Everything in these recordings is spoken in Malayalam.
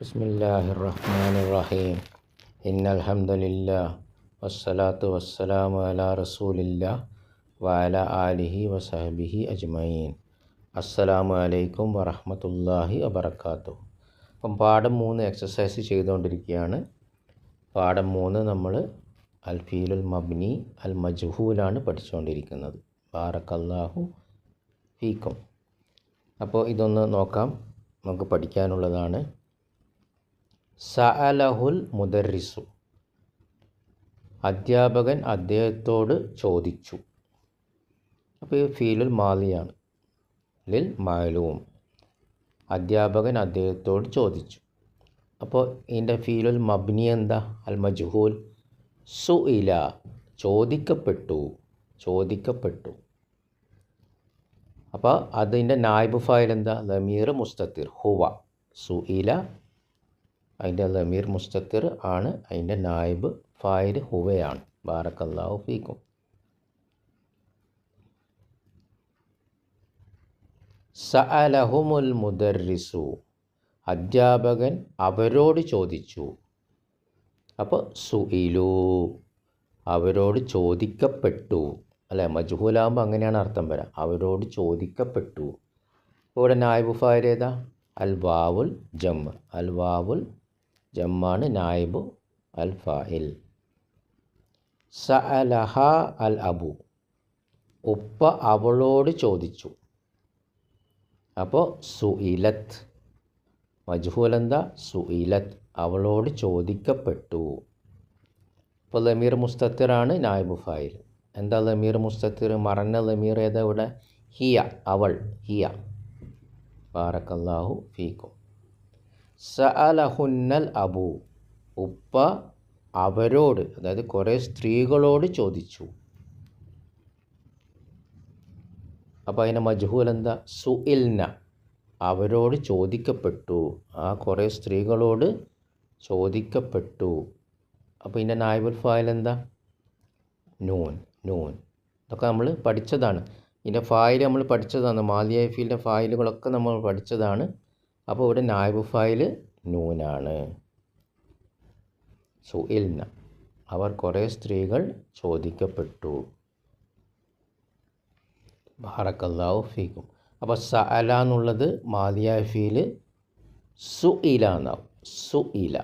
بسم الله الرحمن الرحيم إن الحمد لله والصلاة والسلام على رسول الله وعلى آله وصحبه أجمعين അസ്സലാമു അലൈക്കും വറഹമത്തല്ലാഹി വബർക്കാത്തു അപ്പം പാഠം മൂന്ന് എക്സസൈസ് ചെയ്തുകൊണ്ടിരിക്കുകയാണ് പാഠം മൂന്ന് നമ്മൾ അൽ ഫീലുൽ മബ്നി അൽ മജ്ഹൂലാണ് പഠിച്ചുകൊണ്ടിരിക്കുന്നത് ബാറക്കല്ലാഹു ഫീക്കും അപ്പോൾ ഇതൊന്ന് നോക്കാം നമുക്ക് പഠിക്കാനുള്ളതാണ് സഅലഹുൽ മുദറിസു അധ്യാപകൻ അദ്ദേഹത്തോട് ചോദിച്ചു. അപ്പോൾ ഈ ഫീലുൽ മാലിയാണ്. ലിൽ മാലൂം അധ്യാപകൻ അദ്ദേഹത്തോട് ചോദിച്ചു. അപ്പോൾ ഇതിന്റെ ഫീലുൽ മബ്നി എന്താ? അൽ മജ്ഹൂൽ. സു ഇല ചോദിക്കപ്പെട്ടു. ചോദിക്കപ്പെട്ടു. അപ്പോൾ അതിന്റെ നായിബ് ഫയൽ എന്താ? ലമീർ മുസ്തത്തിർ. ഹുവ. സു ഇല അതിന്റെ ലമീർ മുസ്തത്തിർ ആണ്. അതിന്റെ നായിബ് ഫായിൽ ഹുവയാണ്. ബാറക്കല്ലാഹു ഫീക്കും. സഅലഹുമുൽ മുദർറിസു അധ്യാപകൻ അവരോട് ചോദിച്ചു. അപ്പോൾ സുഇലു അവരോട് ചോദിക്കപ്പെട്ടു. അല്ലേ? മജ്ഹൂലാകുമ്പോൾ അങ്ങനെയാണ് അർത്ഥം വരാം. അവരോട് ചോദിക്കപ്പെട്ടു. ഇവിടെ ഏതാ? അൽ വാവുൽ ജം അൽ വാവുൽ ജമ്മാണ് നായിബ് അൽ ഫായിൽ സഅലഹ അൽ അബു. ഉപ്പ അവളോട് ചോദിച്ചു. അപ്പോൾ സുഇലത്ത്. മജ്ഹൂൽ എന്താ സുഇലത്ത്. അവളോട് ചോദിക്കപ്പെട്ടു. ഇപ്പോൾ ലമീർ മുസ്തത്തിറാണ് നായിബ് ഫായിൽ. എന്താ ലമീർ മുസ്തത്തിർ? മറന്ന ലമീർ ഏതാ ഇവിടെ? ഹിയ. അവൾ. ഹിയ. ബാറക്കല്ലാഹു ഫീക്കും. സഅലഹുന്നൽ അബു. ഉപ്പ അവരോട് അതായത് കുറേ സ്ത്രീകളോട് ചോദിച്ചു. അപ്പോൾ അതിന്റെ മജ്ഹൂൽ എന്താ? സുഇൽന. അവരോട് ചോദിക്കപ്പെട്ടു. ആ കുറേ സ്ത്രീകളോട് ചോദിക്കപ്പെട്ടു. അപ്പോൾ ഇതിന്റെ നായബുൽ ഫായൽ എന്താ? നൂൻ നൂൻ. ഇതൊക്കെ നമ്മൾ പഠിച്ചതാണ്. ഇതിന്റെ ഫായിൽ നമ്മൾ പഠിച്ചതാണ്. മാലിയ ഫീലിന്റെ ഫായിലുകളൊക്കെ നമ്മൾ പഠിച്ചതാണ്. അപ്പോൾ ഇവിടെ നായബ് ഫായിൽ നൂനാണ്. സുഇൽന അവർ കുറേ സ്ത്രീകൾ ചോദിക്കപ്പെട്ടു. ബാറക്കല്ലാഹു ഫീക്കും. അപ്പോൾ സഅല എന്നുള്ളത് മാലിയ ഫീൽ സു ഇല എന്നാവും സു ഇല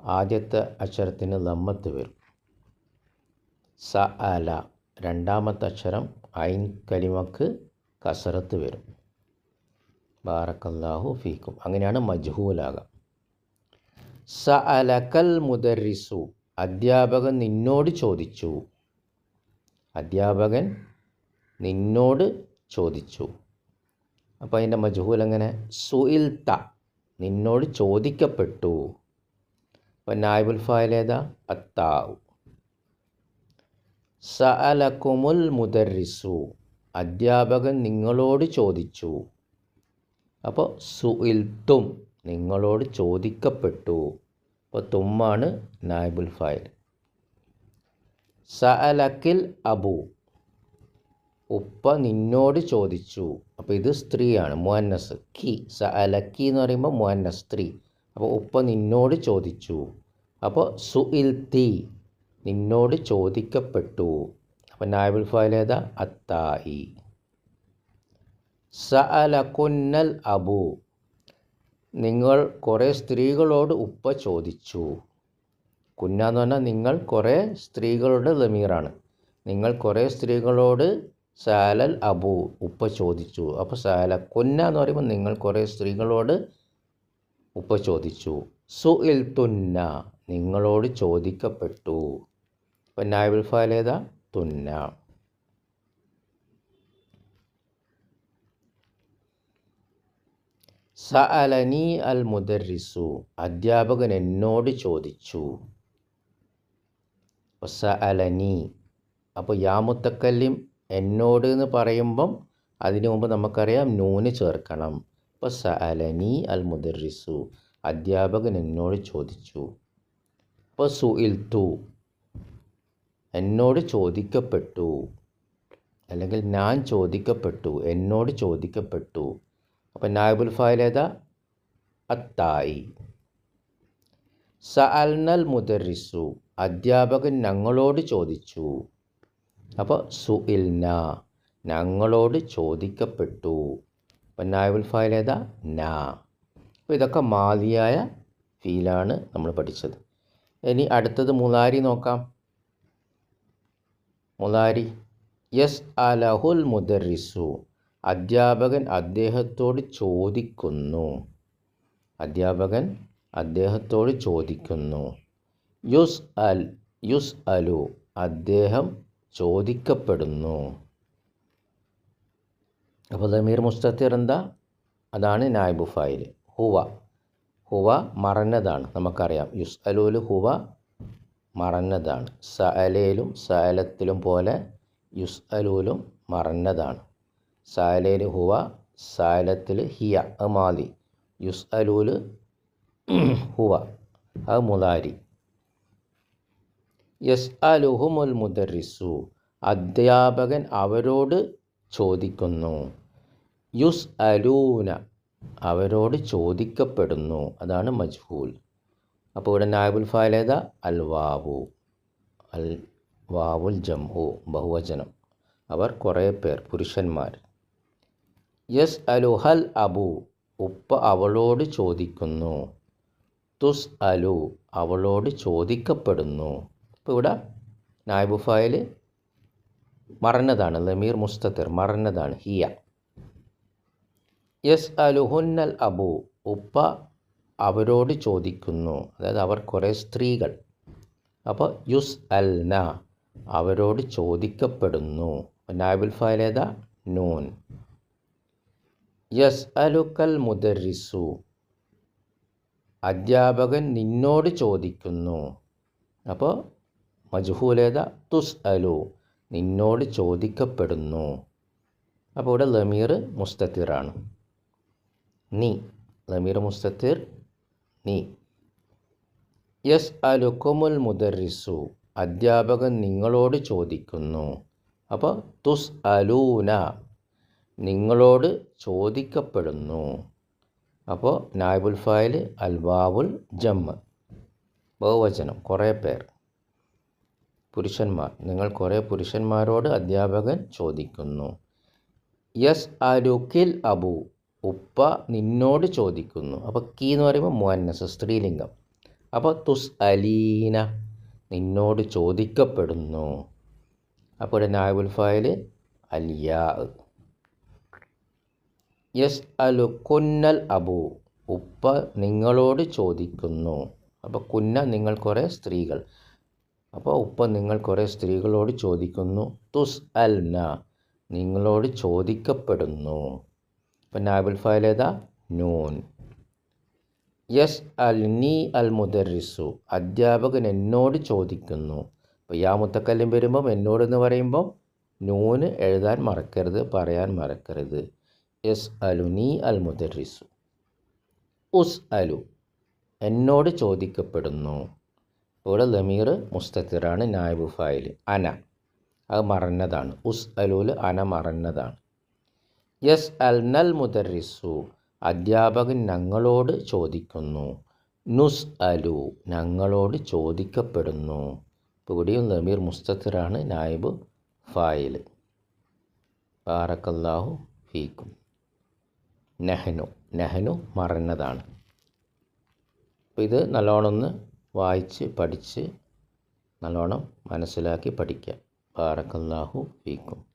ആദ്യത്തെ അക്ഷരത്തിന് ലമ്മത്ത് വരും. സ അല രണ്ടാമത്തെ അക്ഷരം ഐൻ കലിമക്ക് കസറത്ത് വരും. ബാറക്കല്ലാഹു ഫീക്കും. അങ്ങനെയാണ് മജ്ഹൂലാകാം. സ അലക്കൽ മുദരിസു. അധ്യാപകൻ നിന്നോട് ചോദിച്ചു. അധ്യാപകൻ നിന്നോട് ചോദിച്ചു. അപ്പോൾ അതിന്റെ മജ്ഹൂൽ എങ്ങനെ? സുഇൽ ത നിന്നോട് ചോദിക്കപ്പെട്ടു. അപ്പം നായിബുൽ ഫായലേതാ അത്താവു. സഅലക്കുമുൽ മുദരിസു. അധ്യാപകൻ നിങ്ങളോട് ചോദിച്ചു. അപ്പോൾ സുഇൽത്തും നിങ്ങളോട് ചോദിക്കപ്പെട്ടു. അപ്പോൾ തുമ്മാണ് നായിബുൽ ഫായൽ സഅലക്കിൽ അബു. ഉപ്പ നിന്നോട് ചോദിച്ചു. അപ്പോൾ ഇത് സ്ത്രീയാണ് മുഹന്നസ് കി സ അലക്കി എന്ന് പറയുമ്പോൾ മുഹന്നസ് സ്ത്രീ. അപ്പോൾ ഉപ്പ നിന്നോട് ചോദിച്ചു. അപ്പോൾ സുഇൽ തി നിന്നോട് ചോദിക്കപ്പെട്ടു. അപ്പോൾ നായബുൽ ഏതാ? അത്തായി. സ അലക്കുന്നൽ അബു. നിങ്ങൾ കുറേ സ്ത്രീകളോട് ഉപ്പ ചോദിച്ചു. കുന്ന എന്ന് പറഞ്ഞാൽ നിങ്ങൾ കുറേ സ്ത്രീകളുടെ ലമീറാണ്. നിങ്ങൾ കുറേ സ്ത്രീകളോട് സാലൽ അബു ഉപ്പ ചോദിച്ചു. അപ്പോൾ സാല കുന്ന എന്ന് പറയുമ്പോൾ നിങ്ങൾ കുറേ സ്ത്രീകളോട് ഉപ്പ ചോദിച്ചു. സുഇൽ തുന്ന നിങ്ങളോട് ചോദിക്കപ്പെട്ടു. അപ്പം നായബുൽ ഫാൽ ഏതാ? തുന്ന. സഅലനി അൽ മുദരിസു അധ്യാപകൻ എന്നോട് ചോദിച്ചു സഅലനി അപ്പോൾ യാ മുത്തക്കല്ലിം എന്നോട് എന്ന് പറയുമ്പം അതിനു മുമ്പ് നമുക്കറിയാം നൂന് ചേർക്കണം. അപ്പോൾ സഅലനി അൽ മുദറിസു അധ്യാപകൻ എന്നോട് ചോദിച്ചു അപ്പോൾ സുഇൽ തു എന്നോട് ചോദിക്കപ്പെട്ടു അല്ലെങ്കിൽ ഞാൻ ചോദിക്കപ്പെട്ടു എന്നോട് ചോദിക്കപ്പെട്ടു അപ്പോൾ നായബുൽ ഫായിൽ ഏതാ? അത്തായി. സഅൽനൽ മുദറിസു അധ്യാപകൻ ഞങ്ങളോട് ചോദിച്ചു. അപ്പോൾ സുഇൽന ഞങ്ങളോട് ചോദിക്കപ്പെട്ടു. അപ്പം നായബുൽ ഫായിൽ ഏതാ? നാ. അപ്പോൾ ഇതൊക്കെ മാതിയായ ഫീലാണ് നമ്മൾ പഠിച്ചത്. ഇനി അടുത്തത് മുലാരി നോക്കാം. മുലാരി യസ് അലഹുൽ മുദറിസു അധ്യാപകൻ അദ്ദേഹത്തോട് ചോദിക്കുന്നു. അധ്യാപകൻ അദ്ദേഹത്തോട് ചോദിക്കുന്നു. യുസ് അൽ യുസ് അലു അദ്ദേഹം ചോദിക്കപ്പെടുന്നു. അപ്പോൾ ദമീർ മുസ്തത്തിർ എന്താ? അതാണ് നായിബു ഫായിൽ. ഹുവ ഹുവ മറന്നതാണ്. നമുക്കറിയാം. യുസ് അലൂൽ ഹുവ മറന്നതാണ്. സഅലയിലും സഅലത്തിലും പോലെ യുസ് അലൂലും മറന്നതാണ്. സഅലയിൽ ഹുവ സാലത്തിൽ ഹിയ അത് മാതി യുസ് അലൂൽ ഹുവ അത് മുതാരി. യസ് അലുഹുമുൽ മുദറിസു അധ്യാപകൻ അവരോട് ചോദിക്കുന്നു. യുസ് അലൂന അവരോട് ചോദിക്കപ്പെടുന്നു. അതാണ് മജ്ഹൂൽ. അപ്പോൾ ഇവിടെ നായബുൽ ഫാലേദ അൽ വാവു അൽ വാവുൽ ജംഹു ബഹുവചനം. അവർ കുറേ പേർ പുരുഷന്മാർ. യസ് അലു ഹൽ അബു. ഉപ്പ അവളോട് ചോദിക്കുന്നു. തുസ് അലു അവളോട് ചോദിക്കപ്പെടുന്നു. ഇപ്പോൾ ഇവിടെ നായബു ഫായിൽ മറന്നതാണ്. ലമീർ മുസ്തത്തിർ മറന്നതാണ്. ഹിയ. യസ് അലുഹുന്നൽ അബു. ഉപ്പ അവരോട് ചോദിക്കുന്നു. അതായത് അവർ കുറേ സ്ത്രീകൾ. അപ്പോൾ യുസ് അൽന അവരോട് ചോദിക്കപ്പെടുന്നു. നായബുൽ ഏതാ? നൂൻ. യസ് അലുക്കൽ മുദരിസു അധ്യാപകൻ നിന്നോട് ചോദിക്കുന്നു. അപ്പോൾ മജ്ഹൂലേത? തുസ് അലു നിന്നോട് ചോദിക്കപ്പെടുന്നു. അപ്പോൾ ഇവിടെ ലമീർ മുസ്തത്തിറാണ്. നീ. ലമീർ മുസ്തത്തിർ നീ. യസ് അലുക്കുമുൽ മുദറിസു അധ്യാപകൻ നിങ്ങളോട് ചോദിക്കുന്നു. അപ്പോൾ തുസ് അലൂന നിങ്ങളോട് ചോദിക്കപ്പെടുന്നു. അപ്പോൾ നായബുൽ ഫായിൽ അൽവാവുൽ ജമ്മ്. ബഹുവചനം കുറേ പേർ. പുരുഷന്മാർ നിങ്ങൾ കുറേ പുരുഷന്മാരോട് അധ്യാപകൻ ചോദിക്കുന്നു. യസ് അരുക്കിൽ അബു ഉപ്പ നിന്നോട് ചോദിക്കുന്നു. അപ്പോൾ കീ എന്ന് പറയുമ്പോൾ മുഅന്നസ് സ്ത്രീലിംഗം. അപ്പോൾ തുസ് അലീന നിന്നോട് ചോദിക്കപ്പെടുന്നു. അപ്പോൾ നായബുൽ ഫായിൽ അലിയാ. യസ് അലു കുന്നൽ അബു. ഉപ്പ നിങ്ങളോട് ചോദിക്കുന്നു. അപ്പോൾ കുന്ന നിങ്ങൾ കുറേ സ്ത്രീകൾ. അപ്പോൾ ഉപ്പ നിങ്ങൾ കുറേ സ്ത്രീകളോട് ചോദിക്കുന്നു. തുസ് അൽന നിങ്ങളോട് ചോദിക്കപ്പെടുന്നു. അപ്പം ഫയൽ ഏതാ? നൂൻ. യസ് അൽ നീ അൽ മുദറിസു അധ്യാപകൻ എന്നോട് ചോദിക്കുന്നു. അപ്പോൾ യാ മുത്തക്കല്ലും വരുമ്പം എന്നോടെന്ന് പറയുമ്പോൾ നൂന് എഴുതാൻ മറക്കരുത് പറയാൻ മറക്കരുത്. യസ് അലു നീ അൽ മുദറിസു ഉസ് അലു എന്നോട് ചോദിക്കപ്പെടുന്നു. ഇവിടെ ലമീർ മുസ്തത്തിറാണ് നായബു ഫായിൽ അന അത് മറന്നതാണ്. ഉസ് അലൂൽ അന മറന്നതാണ്. യെസ് അൽ നൽ മുദറിസു അധ്യാപകൻ ഞങ്ങളോട് ചോദിക്കുന്നു. നുസ് അലു ഞങ്ങളോട് ചോദിക്കപ്പെടുന്നു. ഇവിടെയും ലമീർ മുസ്തത്തിറാണ് നായിബ് ഫായിൽ ബാറക്കല്ലാഹു ഫീക്കും. നെഹനു. നെഹനു മറന്നതാണ്. അപ്പോൾ ഇത് നല്ലോണം ഒന്ന് വായിച്ച് പഠിച്ച് നല്ലോണം മനസ്സിലാക്കി പഠിക്കുക ബാറക്കല്ലാഹു ഫീക്കും.